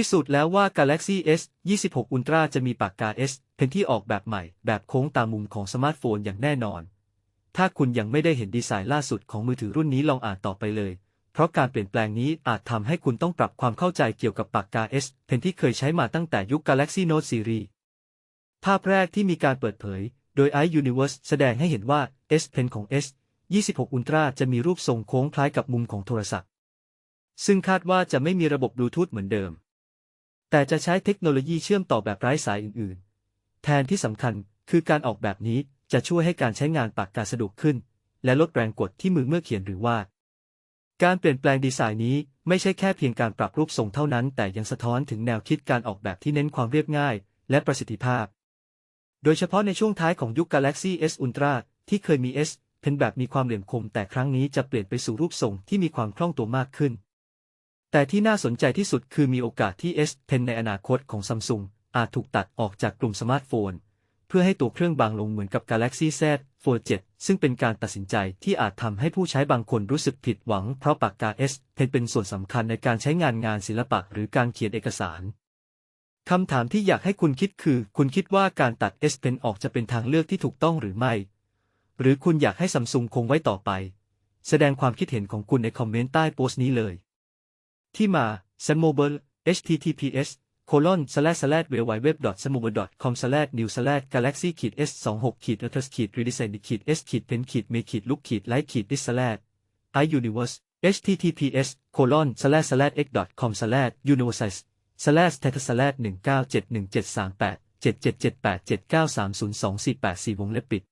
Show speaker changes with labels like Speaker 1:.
Speaker 1: พิสูจน์แล้วว่า Galaxy S 26 Ultra จะมีปากกา S เป็นที่ออกแบบใหม่ แบบโค้งตามมุมของสมาร์ทโฟนอย่างแน่นอน ถ้าคุณยังไม่ได้เห็นดีไซน์ล่าสุดของมือถือรุ่นนี้ลองอ่านต่อไปเลย เพราะการเปลี่ยนแปลงนี้อาจทำให้คุณต้องปรับความเข้าใจเกี่ยวกับปากกา S เป็นที่เคยใช้มาตั้งแต่ยุค Galaxy Note Series ภาพแรกที่มีการเปิดเผย โดย iUniverse แสดงให้เห็นว่า S Pen ของ S 26 Ultra จะมีรูปทรงโค้งคล้ายกับมุมของโทรศัพท์ ซึ่งคาดว่าจะไม่มีระบบบลูทูธเหมือนเดิม แต่จะใช้เทคโนโลยีเชื่อมต่อแบบไร้สายอื่นๆ แทนที่สำคัญคือการออกแบบนี้จะช่วยให้การใช้งานปากกาสะดวกขึ้น และลดแรงกดที่มือเมื่อเขียนหรือวาด การเปลี่ยนแปลงดีไซน์นี้ไม่ใช่แค่เพียงการปรับรูปทรงเท่านั้น แต่ยังสะท้อนถึงแนวคิดการออกแบบที่เน้นความเรียบง่าย และประสิทธิภาพ โดยเฉพาะในช่วงท้ายของยุค Galaxy S Ultra ที่เคยมี S เป็นแบบมีความเหลี่ยมคม แต่ครั้งนี้จะเปลี่ยนไปสู่รูปทรงที่มีความคล่องตัวมากขึ้น แต่ที่น่าสนใจที่สุดคือมีโอกาสที่ S Pen ในอนาคตของ Samsung อาจถูกตัดออกจากกลุ่มสมาร์ทโฟน เพื่อให้ตัวเครื่องบางลงเหมือนกับ Galaxy Z Fold 7 ซึ่งเป็นการตัดสินใจที่อาจทำให้ผู้ใช้บางคนรู้สึกผิดหวัง เพราะปากกา S Pen เป็นส่วนสำคัญในการใช้งานงานศิลปะหรือการเขียนเอกสารคำถามที่อยากให้คุณคิดคือ คุณคิดว่าการตัด S Pen ออกจะเป็นทางเลือกที่ถูกต้องหรือไม่ หรือคุณอยากให้ซัมซุงคงไว้ต่อไป แสดงความคิดเห็นของคุณในคอมเมนต์ใต้โพสต์นี้เลย ที่มา s u n m o b i l e https colon slash slash w w w s u n m o b i l com slash new slash galaxy ขีด s 2 6ขีด a t u s ขีด redesign ขีด s ขีด pen ขีด make ขีด look ขีด light ขีด dis slash iUniverse https colon slash slash x com slash universe slash status slash 197173877787930248 4วงเล็บปิด